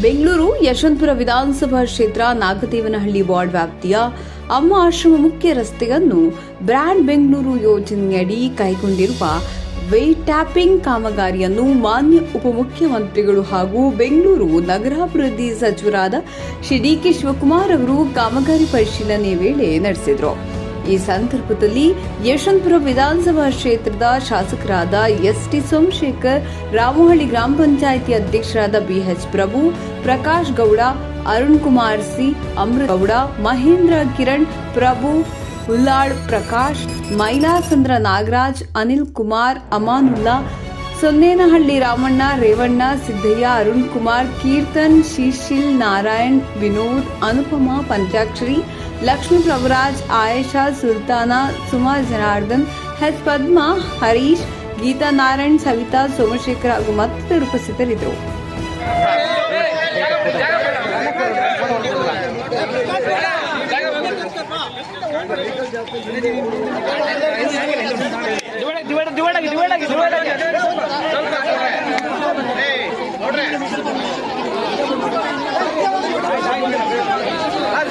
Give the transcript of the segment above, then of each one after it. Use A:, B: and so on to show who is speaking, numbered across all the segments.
A: ಬೆಂಗಳೂರು ಯಶವಂತಪುರ ವಿಧಾನಸಭಾ ಕ್ಷೇತ್ರ ನಾಗದೇವನಹಳ್ಳಿ ವಾರ್ಡ್ ವ್ಯಾಪ್ತಿಯ ಅಮ್ಮ ಆಶ್ರಮ ಮುಖ್ಯ ರಸ್ತೆಯನ್ನು ಬ್ರ್ಯಾಂಡ್ ಬೆಂಗಳೂರು ಯೋಜನೆಯಡಿ ಕೈಗೊಂಡಿರುವ ವೇ ಟ್ಯಾಪಿಂಗ್ ಕಾಮಗಾರಿಯನ್ನು ಮಾನ್ಯ ಉಪಮುಖ್ಯಮಂತ್ರಿಗಳು ಹಾಗೂ ಬೆಂಗಳೂರು ನಗರಾಭಿವೃದ್ಧಿ ಸಚಿವರಾದ ಶ್ರೀ ಡಿ ಕೆ ಶಿವಕುಮಾರ್ ಅವರು ಕಾಮಗಾರಿ ಪರಿಶೀಲನೆ ವೇಳೆ ನಡೆಸಿದರು. ಈ ಸಂದರ್ಭದಲ್ಲಿ ಯಶವಂತಪುರ ವಿಧಾನಸಭಾ ಕ್ಷೇತ್ರದ ಶಾಸಕರಾದ ಎಸ್ ಟಿ ಸೋಮಶೇಖರ್, ರಾಮಹಳ್ಳಿ ಗ್ರಾಮ ಪಂಚಾಯಿತಿ ಅಧ್ಯಕ್ಷರಾದ B H Prabhu, Prakash Gowda, Arun Kumar C, Amrut Gowda, Mahendra Kiran, Prabhu Hullal Prakash Mylasandra Nagaraj, Anil Kumar, Amanulla, Sonnenahalli Ramanna, Revanna, Siddaiah, Arun Kumar, Keerthan, Shishil Narayan, Vinod, Anupama, Panchakshari Lakshmi Prabhuraj Ayesha Sultana Suma Janardhan H ಪದ್ಮ ಹರೀಶ್ ಗೀತಾ ನಾರಾಯಣ್ ಸವಿತಾ ಸೋಮಶೇಖರ್ ಹಾಗೂ ಮತ್ತಿತರರು ಉಪಸ್ಥಿತರಿದ್ದರು
B: divide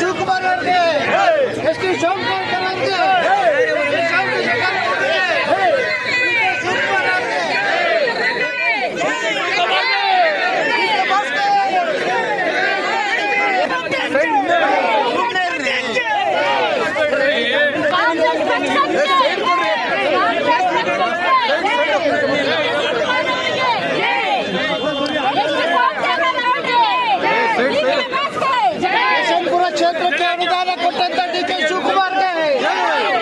C: Shivakumar ಅವ್ರಿಗೆ S T Somashekar ಅವ್ರಿಗೆ ಯಶವಂತಪುರ ಕ್ಷೇತ್ರಕ್ಕೆ ಅನುದಾನ ಕೊಟ್ಟಂತ D K ಶಿವಕುಮಾರ್ಗೆ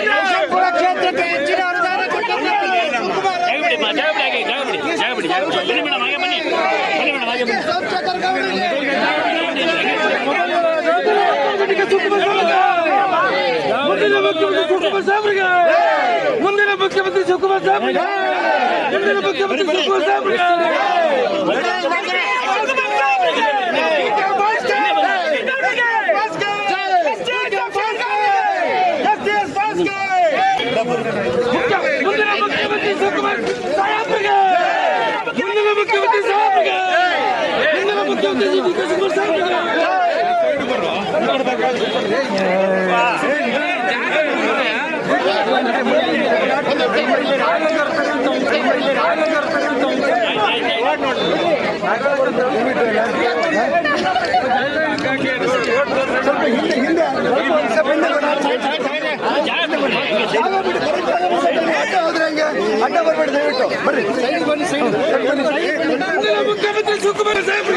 C: Yeshwanthpur ಕ್ಷೇತ್ರಕ್ಕೆ ಹೆಚ್ಚಿನ ಅನುದಾನ ಕೊಟ್ಟಂತ ಡಿ ಕೆ ಶಿವಕುಮಾರ್ ಅವ್ರಿಗೆ ಸೋಮಶೇಖರ್ ಗೌಡರಿಗೆ
B: ಮುಂದಿನ ಮುಖ್ಯಮಂತ್ರಿ ಶಿವಕುಮಾರ್ ಸಾಹೇಬ್ರಿಗೆ ಮುಂದಿನ ಮುಖ್ಯಮಂತ್ರಿ ಶಿವಕುಮಾರ್ ಸಾಹೇಬ್ರಿಗೆ ಮುಂದಿನ ಮುಖ್ಯಮಂತ್ರಿ ಶಿವಕುಮಾರ್ ಸಾಹೇಬ್ರಿಗೆ ಮುಂದಿನ ಮುಖ್ಯಮಂತ್ರಿ ಶಿವಕುಮಾರ್ ಸಾಹೇಬ್ರಿಗೆ
C: ಅಡ್ಡ ಬರ್ಬೇಡಿ ದಯವಿಟ್ಟು ಬರ್ರಿ
B: ಮುಂದಿನ ಮುಖ್ಯಮಂತ್ರಿ ಶಿವಕುಮಾರ್ ಸಾಹೇಬ್ರಿಗೆ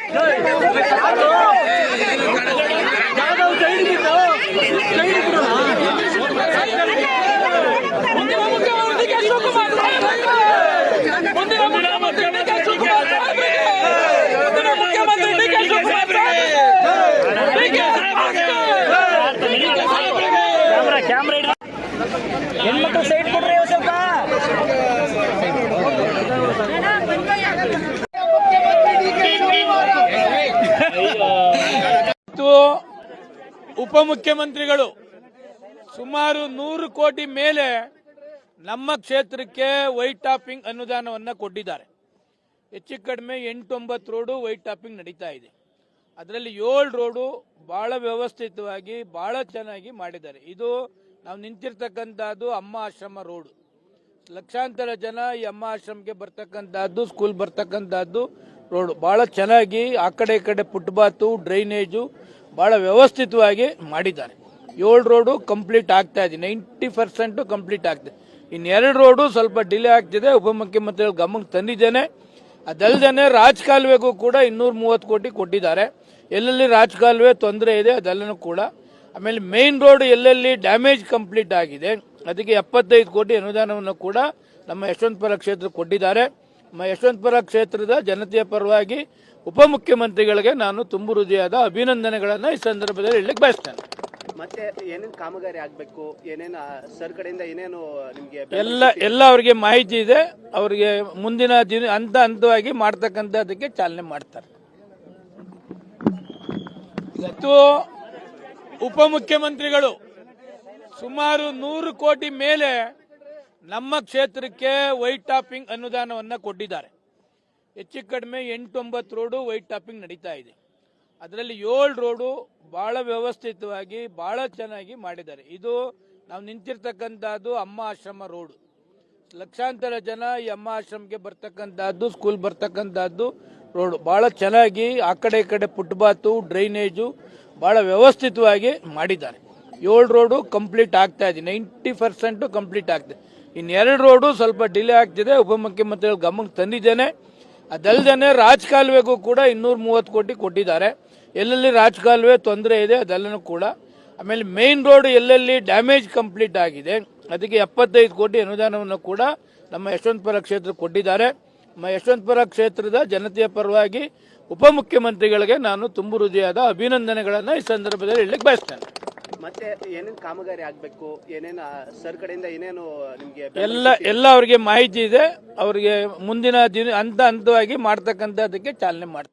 B: ಹೆಣ್ಮಕ್ಳು ಸೈಡ್ ಕೊಡ್ರಿ ಸ್ವಲ್ಪ
C: ಮುಖ್ಯಮಂತ್ರಿ ಡಿ ಕೆ ಶಿವಕುಮಾರ್
B: ಉಪಮುಖ್ಯಮಂತ್ರಿಗಳು ಸುಮಾರು ನೂರು ಕೋಟಿ ಮೇಲೆ ನಮ್ಮ ಕ್ಷೇತ್ರಕ್ಕೆ ವೈಟ್ ಟಾಪಿಂಗ್ ಅನುದಾನವನ್ನು ಕೊಟ್ಟಿದ್ದಾರೆ. ಹೆಚ್ಚು ಕಡಿಮೆ ಎಂಟೊಂಬತ್ತು ರೋಡು ವೈಟ್ ಟಾಪಿಂಗ್ ನಡೀತಾ ಇದೆ. ಅದರಲ್ಲಿ ಏಳು ರೋಡು ಬಹಳ ವ್ಯವಸ್ಥಿತವಾಗಿ ಬಹಳ ಚೆನ್ನಾಗಿ ಮಾಡಿದ್ದಾರೆ. ಇದು ನಾವು ನಿಂತಿರ್ತಕ್ಕಂಥದ್ದು ಅಮ್ಮ ಆಶ್ರಮ ರೋಡು. ಲಕ್ಷಾಂತರ ಜನ ಈ ಅಮ್ಮ ಆಶ್ರಮಕ್ಕೆ ಬರ್ತಕ್ಕಂಥದ್ದು, ಸ್ಕೂಲ್ ಬರ್ತಕ್ಕಂಥದ್ದು ರೋಡು. ಬಹಳ ಚೆನ್ನಾಗಿ ಆ ಕಡೆ ಈ ಕಡೆ ಫುಟ್ಪಾತು, ಡ್ರೈನೇಜು ಬಹಳ ವ್ಯವಸ್ಥಿತವಾಗಿ ಮಾಡಿದ್ದಾರೆ. ಏಳು ರೋಡು ಕಂಪ್ಲೀಟ್ ಆಗ್ತಾ ಇದೆ. ನೈಂಟಿ ಪರ್ಸೆಂಟು ಕಂಪ್ಲೀಟ್ ಆಗ್ತದೆ ಇನ್ನೆರಡು ರೋಡು ಸ್ವಲ್ಪ ಡಿಲೇ ಆಗ್ತಿದೆ. ಉಪಮುಖ್ಯಮಂತ್ರಿಗಳ ಗಮನಕ್ಕೆ ತಂದಿದ್ದೇನೆ. ಅದಲ್ಲದೆ ರಾಜಕಾಲುವೆಗೂ ಕೂಡ ಇನ್ನೂರ ಮೂವತ್ತು ಕೋಟಿ ಕೊಟ್ಟಿದ್ದಾರೆ. ಎಲ್ಲೆಲ್ಲಿ ರಾಜಕಾಲುವೆ ತೊಂದರೆ ಇದೆ ಅದೆಲ್ಲನೂ ಕೂಡ. ಆಮೇಲೆ ಮೇನ್ ರೋಡ್ ಎಲ್ಲೆಲ್ಲಿ ಡ್ಯಾಮೇಜ್ ಕಂಪ್ಲೀಟ್ ಆಗಿದೆ, ಅದಕ್ಕೆ ಎಪ್ಪತ್ತೈದು ಕೋಟಿ ಅನುದಾನವನ್ನು ಕೂಡ ನಮ್ಮ ಯಶವಂತಪುರ ಕ್ಷೇತ್ರಕ್ಕೆ ಕೊಟ್ಟಿದ್ದಾರೆ. ನಮ್ಮ ಯಶವಂತಪುರ ಕ್ಷೇತ್ರದ ಜನತೆಯ ಪರವಾಗಿ ಉಪಮುಖ್ಯಮಂತ್ರಿಗಳಿಗೆ ನಾನು ತುಂಬು ಹೃದಯದ ಅಭಿನಂದನೆಗಳನ್ನು ಈ ಸಂದರ್ಭದಲ್ಲಿ ಹೇಳಲಿಕ್ಕೆ ಬಯಸ್ತೇನೆ.
D: ಮತ್ತೆ ಏನೇನು ಕಾಮಗಾರಿ ಆಗಬೇಕು? ಏನೇನು ಸರ್ ಕಡೆಯಿಂದ ಏನೇನು ನಿಮಗೆ
B: ಎಲ್ಲ ಎಲ್ಲ ಅವರಿಗೆ ಮಾಹಿತಿ ಇದೆ. ಅವರಿಗೆ ಮುಂದಿನ ದಿನ ಹಂತ ಹಂತವಾಗಿ ಮಾಡ್ತಕ್ಕಂಥದ್ದಕ್ಕೆ ಚಾಲನೆ ಮಾಡ್ತಾರೆ. ಇವತ್ತು ಉಪಮುಖ್ಯಮಂತ್ರಿಗಳು ಸುಮಾರು ನೂರು ಕೋಟಿ ಮೇಲೆ ನಮ್ಮ ಕ್ಷೇತ್ರಕ್ಕೆ ವೈಟ್ ಟಾಪಿಂಗ್ ಅನುದಾನವನ್ನು ಕೊಟ್ಟಿದ್ದಾರೆ. ಹೆಚ್ಚು ಕಡಿಮೆ ಎಂಟೊಂಬತ್ತು ರೋಡು ವೈಟ್ ಟಾಪಿಂಗ್ ನಡೀತಾ ಇದೆ. ಅದರಲ್ಲಿ ಏಳು ರೋಡು ಭಾಳ ವ್ಯವಸ್ಥಿತವಾಗಿ ಭಾಳ ಚೆನ್ನಾಗಿ ಮಾಡಿದ್ದಾರೆ. ಇದು ನಾವು ನಿಂತಿರ್ತಕ್ಕಂಥದ್ದು ಅಮ್ಮ ಆಶ್ರಮ ರೋಡು. ಲಕ್ಷಾಂತರ ಜನ ಈ ಅಮ್ಮ ಆಶ್ರಮಕ್ಕೆ ಬರ್ತಕ್ಕಂಥದ್ದು, ಸ್ಕೂಲ್ ಬರ್ತಕ್ಕಂಥದ್ದು ರೋಡು. ಭಾಳ ಚೆನ್ನಾಗಿ ಆ ಕಡೆ ಈ ಕಡೆ ಫುಟ್ಪಾತು, ಡ್ರೈನೇಜು ಭಾಳ ವ್ಯವಸ್ಥಿತವಾಗಿ ಮಾಡಿದ್ದಾರೆ. ಏಳು ರೋಡು ಕಂಪ್ಲೀಟ್ ಆಗ್ತಾ ಇದೆ. ನೈಂಟಿ ಪರ್ಸೆಂಟು ಕಂಪ್ಲೀಟ್ ಆಗ್ತದೆ ಇನ್ನೆರಡು ರೋಡು ಸ್ವಲ್ಪ ಡಿಲೇ ಆಗ್ತಿದೆ. ಉಪಮುಖ್ಯಮಂತ್ರಿಗಳು ಗಮನಕ್ಕೆ ತಂದಿದ್ದೇನೆ. ಅದಲ್ಲದೆ ರಾಜಕಾಲುವೆಗೂ ಕೂಡ ಇನ್ನೂರ ಮೂವತ್ತು ಕೋಟಿ ಕೊಟ್ಟಿದ್ದಾರೆ. ಎಲ್ಲೆಲ್ಲಿ ರಾಜಕಾಲುವೆ ತೊಂದರೆ ಇದೆ ಅದೆಲ್ಲನೂ ಕೂಡ. ಆಮೇಲೆ ಮೇನ್ ರೋಡ್ ಎಲ್ಲೆಲ್ಲಿ ಡ್ಯಾಮೇಜ್ ಕಂಪ್ಲೀಟ್ ಆಗಿದೆ, ಅದಕ್ಕೆ ಎಪ್ಪತ್ತೈದು ಕೋಟಿ ಅನುದಾನವನ್ನು ಕೂಡ ನಮ್ಮ ಯಶವಂತಪುರ ಕ್ಷೇತ್ರ ಕೊಟ್ಟಿದ್ದಾರೆ. ನಮ್ಮ ಯಶವಂತಪುರ ಕ್ಷೇತ್ರದ ಜನತೆಯ ಪರವಾಗಿ ಉಪಮುಖ್ಯಮಂತ್ರಿಗಳಿಗೆ ನಾನು ತುಂಬು ಹೃದಯದ ಅಭಿನಂದನೆಗಳನ್ನು ಈ ಸಂದರ್ಭದಲ್ಲಿ ಹೇಳಲಿಕ್ಕೆ ಬಯಸ್ತೇನೆ.
D: ಮತ್ತೆ ಏನೇನು ಕಾಮಗಾರಿ ಆಗ್ಬೇಕು? ಏನೇನು ಸರ್ ಕಡೆಯಿಂದ ಏನೇನು ನಿಮ್ಗೆ
B: ಎಲ್ಲ ಎಲ್ಲ ಅವ್ರಿಗೆ ಮಾಹಿತಿ ಇದೆ. ಅವರಿಗೆ ಮುಂದಿನ ದಿನ ಹಂತ ಹಂತವಾಗಿ ಮಾಡ್ತಕ್ಕಂಥದ್ದಕ್ಕೆ ಚಾಲನೆ ಮಾಡ್ತಾರೆ.